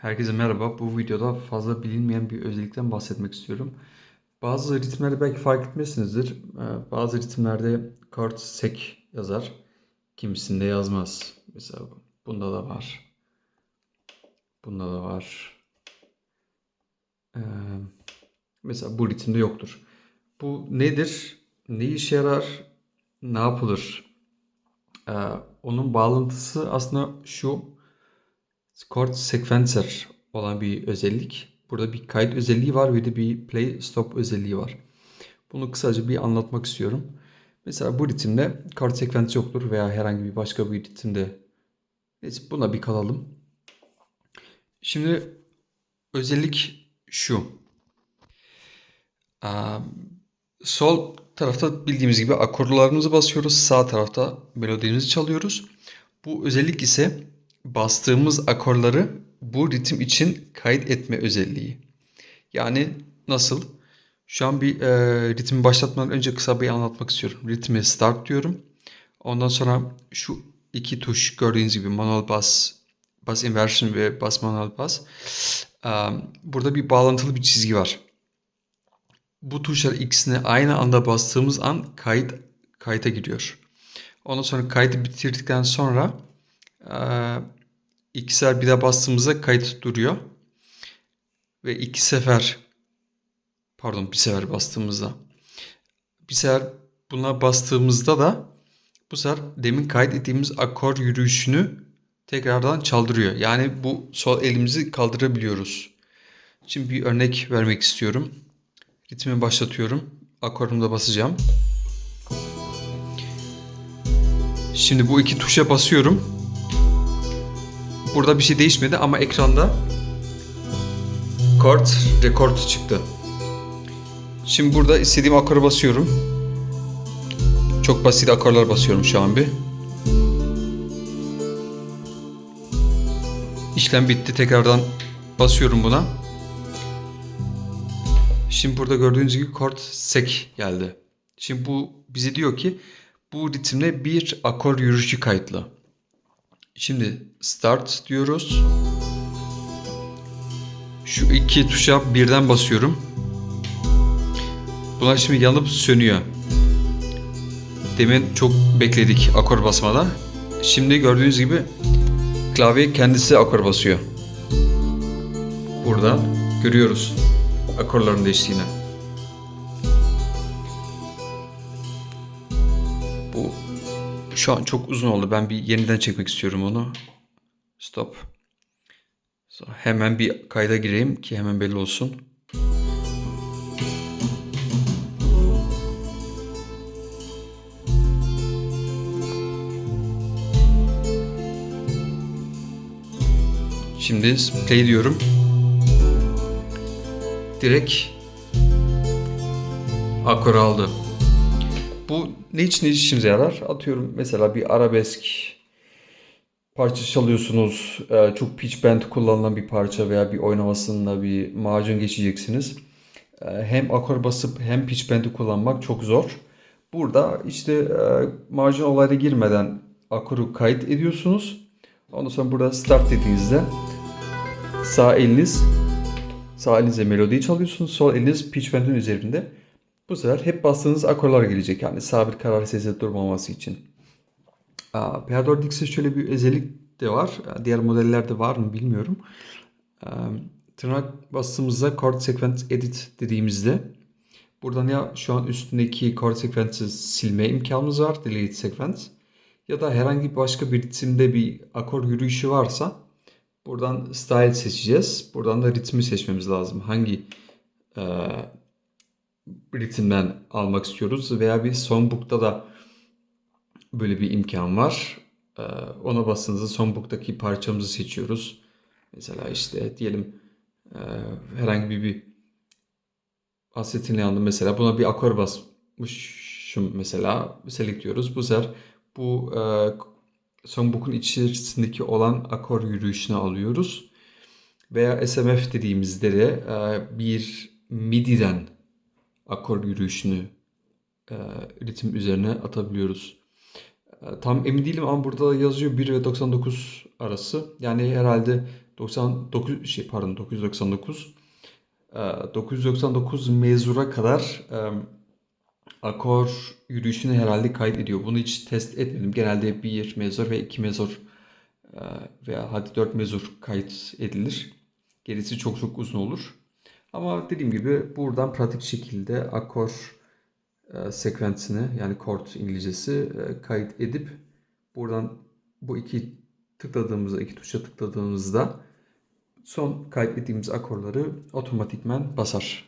Herkese merhaba. Bu videoda fazla bilinmeyen bir özellikten bahsetmek istiyorum. Bazı ritimlerde belki fark etmişsinizdir. Ee, Bazı ritimlerde chord sek yazar. Kimisinde yazmaz. Mesela bunda da var. Bunda da var. Ee, Mesela bu ritimde yoktur. Bu nedir? Ne işe yarar? Ne yapılır? Ee, Onun bağlantısı aslında şu. Chord sequencer olan bir özellik. Burada bir kayıt özelliği var ve de bir play stop özelliği var. Bunu kısaca bir anlatmak istiyorum. Mesela bu ritimde chord sequence yoktur veya herhangi bir başka bir ritimde. Neyse buna bir kalalım. Şimdi özellik şu. Sol tarafta bildiğimiz gibi akorlarımızı basıyoruz. Sağ tarafta melodimizi çalıyoruz. Bu özellik ise bastığımız akorları bu ritim için kayıt etme özelliği. Yani nasıl? Şu an bir e, ritmi başlatmadan önce kısa bir anlatmak istiyorum. Ritmi start diyorum. Ondan sonra şu iki tuş gördüğünüz gibi manual bass, bass inversion ve bass manual bass. Ee, Burada bir bağlantılı bir çizgi var bu tuşlar ikisini aynı anda bastığımız an kayıt kayıta giriyor. Ondan sonra kaydı bitirdikten sonra e, iki sefer bir daha bastığımızda kayıt duruyor. Ve iki sefer pardon bir sefer bastığımızda bir sefer buna bastığımızda da bu sefer demin kaydettiğimiz akor yürüyüşünü tekrardan çaldırıyor. Yani bu sol elimizi kaldırabiliyoruz. Şimdi bir örnek vermek istiyorum. Ritmi başlatıyorum. Akorumu da basacağım. Şimdi bu iki tuşa basıyorum. Burada bir şey değişmedi ama ekranda chord record çıktı. Şimdi burada istediğim akoru basıyorum. Çok basit akorlar basıyorum şu an bir. İşlem bitti. Tekrardan basıyorum buna. Şimdi burada gördüğünüz gibi chord sek geldi. Şimdi bu bize diyor ki bu ritimle bir akor yürüyüşü kayıtlı. Şimdi start diyoruz. Şu iki tuşa birden basıyorum. Bunlar şimdi yanıp sönüyor. Demin çok bekledik akor basmada. Şimdi gördüğünüz gibi klavye kendisi akor basıyor. Burada görüyoruz akorların değiştiğini. Şu an çok uzun oldu. Ben bir yeniden çekmek istiyorum onu. Stop. Sonra hemen bir kayda gireyim ki hemen belli olsun. Şimdi play diyorum direkt akor aldı. Bu ne için ne işimize yarar? Atıyorum mesela bir arabesk parça çalıyorsunuz. e, Çok pitch bend kullanılan bir parça veya bir oynamasında bir macun geçeceksiniz. E, Hem akor basıp hem pitch bend'i kullanmak çok zor. Burada işte e, macun olayına girmeden akoru kayıt ediyorsunuz. Ondan sonra burada start dediğinizde sağ eliniz Sağ elinizle melodiyi çalıyorsunuz. Sol eliniz pitch bend'in üzerinde. Bu sefer hep bastığınız akorlar gelecek. Yani sabit karar sesi durmaması için. Aa, PA4 X'e şöyle bir özellik de var. Diğer modellerde var mı bilmiyorum. Tırnak bastığımızda chord sequence edit dediğimizde buradan ya şu an üstündeki chord sequence'i silme imkanımız var. Delete sequence. Ya da herhangi başka bir ritimde bir akor yürüyüşü varsa Buradan style seçeceğiz. Buradan da ritmi seçmemiz lazım. Hangi ritimden almak istiyoruz veya bir songbook'ta da böyle bir imkan var. E, ona bastığınızda songbook'taki parçamızı seçiyoruz. Mesela işte diyelim e, herhangi bir, bir asetinle aldım mesela buna bir akor basmışım mesela select diyoruz. Bu sefer bu e, songbook'un içerisindeki olan akor yürüyüşünü alıyoruz. Veya SMF dediğimizde de e, bir MIDI'den akor yürüyüşünü e, ritim üzerine atabiliyoruz. E, tam emin değilim ama burada yazıyor 1 ve 99 arası. Yani herhalde 99 şey pardon 999 e, 999 mezura kadar e, akor yürüyüşünü herhalde kaydediyor. Bunu hiç test etmedim. Genelde bir mezur ve iki mezur e, veya hadi dört mezur kayıt edilir. Gerisi çok çok uzun olur. Ama dediğim gibi buradan pratik şekilde akor e, sekvensini yani chord İngilizcesi e, kayıt edip buradan bu iki tıkladığımızda iki tuşa tıkladığımızda son kaydettiğimiz akorları otomatikmen basar.